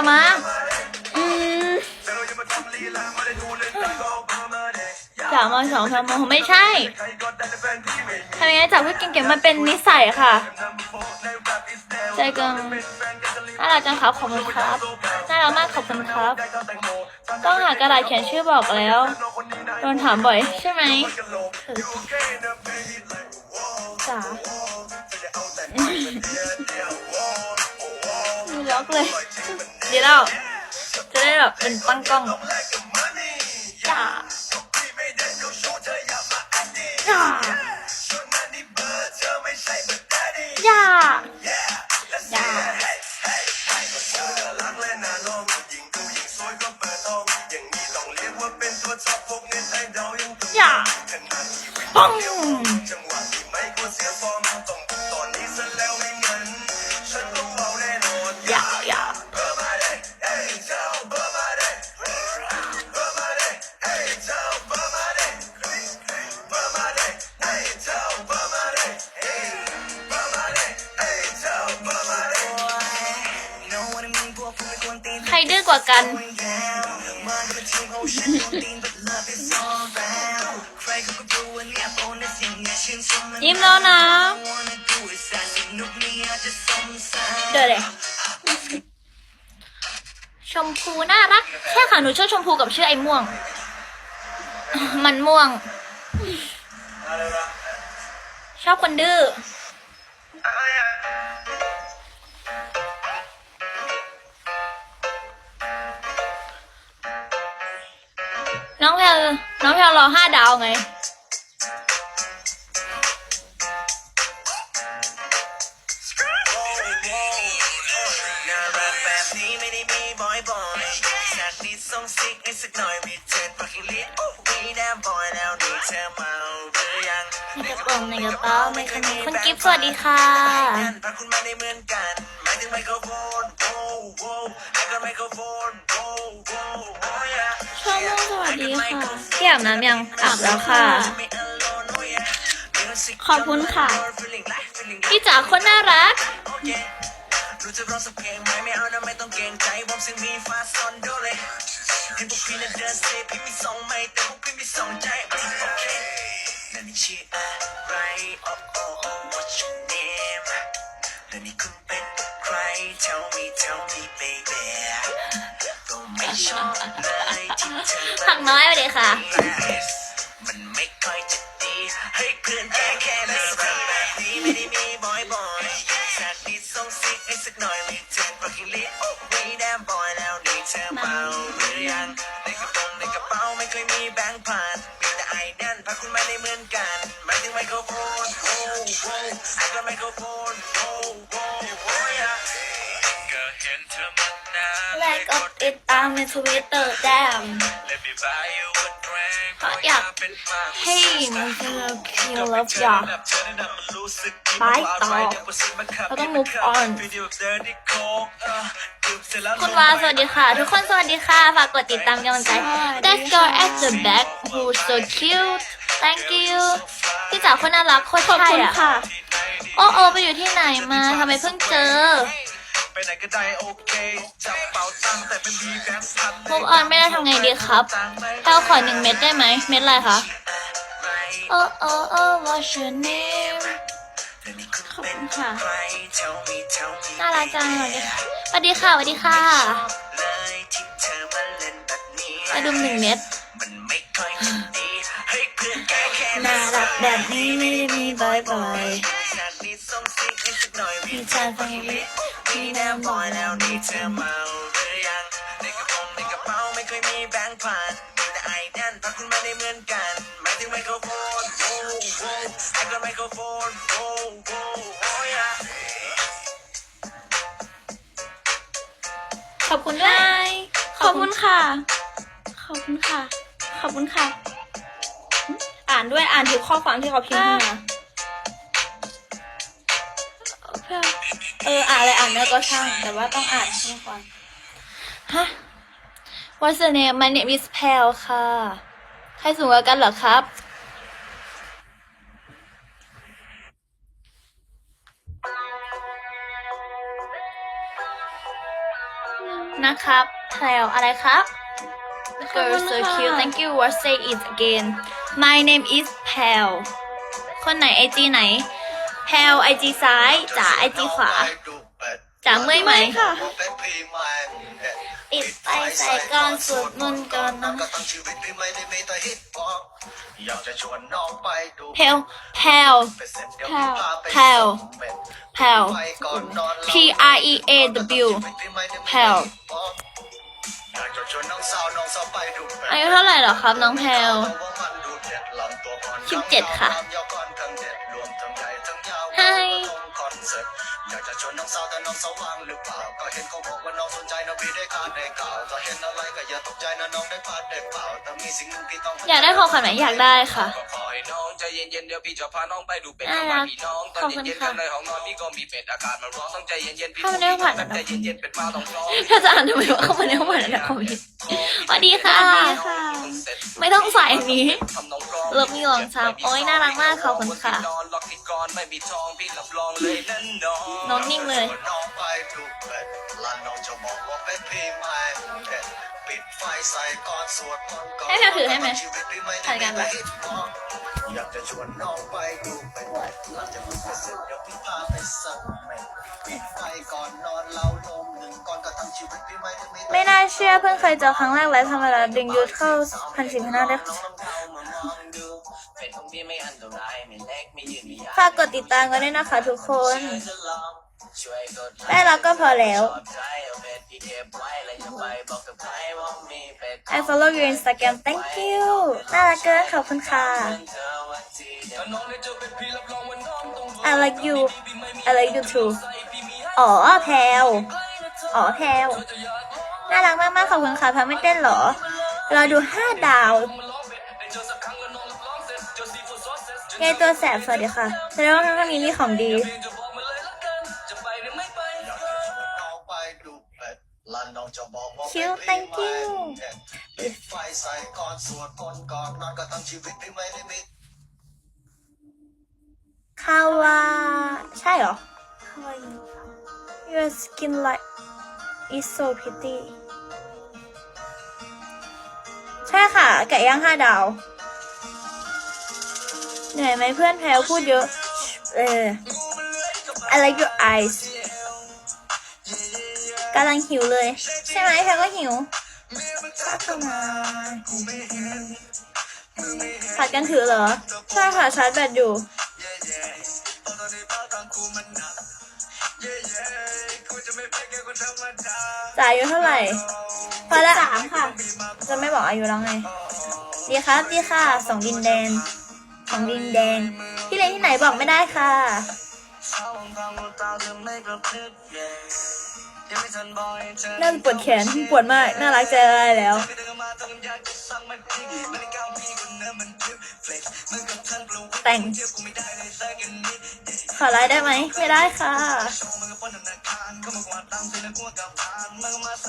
อะมาอืมามาสองสามโมงไม่ใช่ทำยังไงจับผู้เก่งๆมันเป็นนิสัยค่ะ ใจเกินน่ารักจังครับขอบคุณครับน่ารักมากขอบคุณครับ ต้องหากระดาษเขียนชื่อบอกแล้วโดนถามบ่อยใช่ไหมจ๋ามีล็อกเลย จะได้แบบเป็นตั้งกล้องจ๋าจ๋าจ๋าจ๋าจ๋าปัง กว่ากัน ยิ้มแล้วนะ เดี๋ยวเลยชมพูน่ารักแค่ค่ะ หนูชอบชมพูกับชื่อไอ้ม่วง มันม่วง ชอบคนดื้อ น้องแพลน้องแพลรอห้าดาวไงน่ารักแบบนี้ไม่ได้มีบ่อยๆสักนิดส่งซิกให้สักหน่อยมีเทิร์นปักหิลิตมีแนมบอยแล้วนี่เธอเมาหรือยังในกระโปรงในกระเป๋าในขนมคุณกิฟต์สวัสดีค่ะนั่นพาคุณมาได้เหมือนกันหมายถึงไมโครโฟนโว้วโว้วไอ้ก็ไมโครโฟนโว้วโว้วโอ้ยอะชอบมากสวัสดีค่ะพี่อาบน้ำยังอาบแล้วค่ะไม่ alone โอ้ยอะ Music ขอบคุณค่ะ feeling like feeling พี่จ๋าคนน่ารักโอเครู้จะร้องสักเพลงไหมไม่เอานะไม่ต้องเกรงใจผมเสียงมีฟ้าซอนโดเลยเห็นพวกพี่น่ะเดินเซพี่มีสองไม้แต่พวกพี่มีสองใจโอเคนั่นนี่ชื่ออะไร oh oh oh what's your name และนี่คุณ น้อยไปเลยค่ะ มันไม่ค่อยจะดีให้เพื่อนแก้แค่ไม่รักแบบนี้ไม่ได้มีบ่อยบ่อยๆสักนิดส่งซิกให้สักหน่อยมีเทิร์นปักหิลิโอ้มีแดมบอยแล้วนี่เธอเมาหรือยังในกระโปรงในกระเป๋าไม่เคยมีแบงค์พันมีแต่ไอ้นั่นพาคุณมาได้เหมือนกันหมายถึงไมโครโฟนโอ้โหไอ้ก็ไมโครโฟนโอ้โหโอ้ยอะก็เห็นเธอมันนานและกดติดตามในทวิตเตอร์แดม Let me buy you a drink เพราะอยากให้มันเป็นคิวเลิฟอยากไปต่อเราต้อง move on คุณวาสวัสดีค่ะ ทุกคนสวัสดีค่ะ ฝากกดติดตามกำลังใจ That girl at the back who's so cute thank you พี่จ๋าคนน่ารักโคตรขอบใช่คุณอะค่ะ โอ้โอไปอยู่ที่ไหนมาทำไมเพิ่งเจอ ไปไหนก็ได้โอเคจับเป๋าตังค์แต่ไม่มีแบงค์พัน Move on ไม่ได้ทำไงดีครับแค่ขอหนึ่งเม็ดได้ไหม เม็ดอะไรคะ โอ้โอ้โอ้ what's your name ขอบคุณค่ะ น่ารักจังเลยสวัสดีค่ะสวัสดีค่ะกระดุมหนึ่งเม็ดมันไม่ค่อยจะดีให้เพื่อนแก้แค่น่ารักแบบนี้ไม่ได้มีบ่อยจากนี้ส่งซิกให้สักหน่อยๆมีมีใจฟังวิ มีแนมบอยแล้วนี่เธอเมาหรือยังในกระโปรงในกระเป๋าไม่เคยมีแบงค์พันมีแต่ไอ้นั่นพาคุณมาได้เหมือนกันหมายถึงไมโครโฟนโอ้โหไอ้ก็ไมโครโฟนโอ้โหโอ้ยอะ ขอบคุณด้วย ขอบคุณค่ะ ขอบคุณค่ะ ขอบคุณค่ะอ่านด้วย อ่านทุกข้อความที่เขาพิมพ์มา เอออ่านอะไรอ่านไม่ก็ช่าง แต่ว่าต้องอ่านให้ก่อนฮะ What's the name My name is Pal ค่ะ ใครสูงกว่ากันเหรอครับ นะครับแพลวอะไรครับขอบคุ Girl ณ so ค่ะ cute thank you what say it again my name is แพลวคนไหนไอจีไหน แพลวไอจีซ้ายจ๋าไอจีขวาจ๋าเมื่อยไหมไม่ค่ะ ปิดไฟใส่ก่อนสวดมนต์ก่อนนอนก็ตั้งชีวิตพี่ไม่ได้มีแต่ฮิตพอกอยากจะชวนน้องไปดูแพลวแพลวไปเสร็จเดี๋ยวพี่พาไปแพลวส่งเม็ดแพลวไปก่อนนอน P R E A W แพลวอยากจะชวนน้องสาวน้องสาวไปดูเป็ดอายุเท่าไหร่เหรอครับน้องแพลวสิบเจ็ดค่ะ จะชวนน้องสาวแต่น้องสาวว่างหรือเปล่า ก็เห็นเขาบอกว่าน้องสนใจนะพี่ได้การได้กล่าวก็เห็นอะไรก็อย่าตกใจนะน้องได้พลาดได้เปล่าแต่มีสิ่งหนึ่งที่ต้องอยากได้ของขวัญไหมอยากได้ค่ะ ก็ขอให้น้องใจเย็นๆเดี๋ยวพี่จะพาน้องไปดูเป็ดน่ากับรับ้ากนพี่น้องตอนขอบคุณเย็นๆค่ะข้างในห้องนอนพี่ก็มีเป็ดอากาศมันร้อนต้องใจเย็นๆพี่เข้ามาในห้องผ่านแบบใจเย็นๆเป็ดมาต้องร้องถ้าจะอ่านทำไมว่าเข้ามาในห้องผ่านแล้วคอมพิวสวัสดีค่ะค่ะ ไม่ต้องใส่อันนี้ทำน้องร้องเลิฟมีหวังซ้ำโอ๊ยน่ารักมากขอบคุณค่ะนอนล็อกที่กอนไม่มีทองพี่รับรองเลยนั่นน้องน้องนิ่งเลย น้องไปดูเป็ดแล้วน้องจะบอกว่าเป็นพี่ไม่เด็ดปิดไฟใส่ก่อนสวดมนต์ก่อนให้แพลวถือให้ไหมชีวิตพี่ไม่ได้ถ่ายกันปะอยากจะชวนน้องไปดูเป็ดหลังจากนี้ไปเสร็จเดี๋ยวพี่พาไปสักเม็ดปิดไฟก่อนนอนเล่าลมหนึ่งก่อนก็ทั้งชีวิตพี่ไม่ได้มีไม่น่าเชื่อเพิ่งเคยเจอครั้งแรกและธรรมดาดึงยุทธเข้าพันสิบพันหน้าได้เป็ดของพี่ไม่อันตรายไม่เล็กไม่ยืนไม่ใหญ่ฝากกดติดตามกันด้วยนะคะทุกคนช่วยกด ได้แล้วก็พอแล้วใจเอาเป็ดที่เก็บไว้แล้วอย่าไปบอกกับใครว่ามีเป็ด I follow your Instagram thank you น่ารักเกินขอบคุณค่ะ I like you I like you too อ๋อแพลวอ๋อแพลวน่ารักมากๆขอบคุณค่ะพลวไม่เต้นเหรอ เราดูห้าดาวยายตัวแสบสวัสดีค่ะแสดงว่าครั้งนี้มีของดี น้องจะบอกว่าคิวเป็น thank พี่ you ไม่เด็ดปิดไฟใส่ก่อนสวดมนต์ก่อนนอนก็ทั้งชีวิตพี่ไม่ได้มีคาวาใช่เหรอ Your skin like is so pretty ใช่ค่ะ ไก่ย่างห้าดาว เหนื่อยไหมเพื่อนแพลวพูดเยอะ เออ I like your eyes กำลังหิวเลย ใช่ไหมแพลวก็หิวข้าเข้ามาผัดกันถือเหรอ ใช่ค่ะชาร์จแบตอยู่จ่ายอายุเท่าไหร่พอละสามค่ะ จะไม่บอกอายุแล้วไง ดีครับดีค่ะสองดินแดนสองดินแดงพี่เรียนที่ไหนบอกไม่ได้ค่ะ น่าจะปวดแขนปวดมาก น่ารักใจละลายแล้ว แต่ง ขอไลน์ได้ไหม ไม่ได้ค่ะ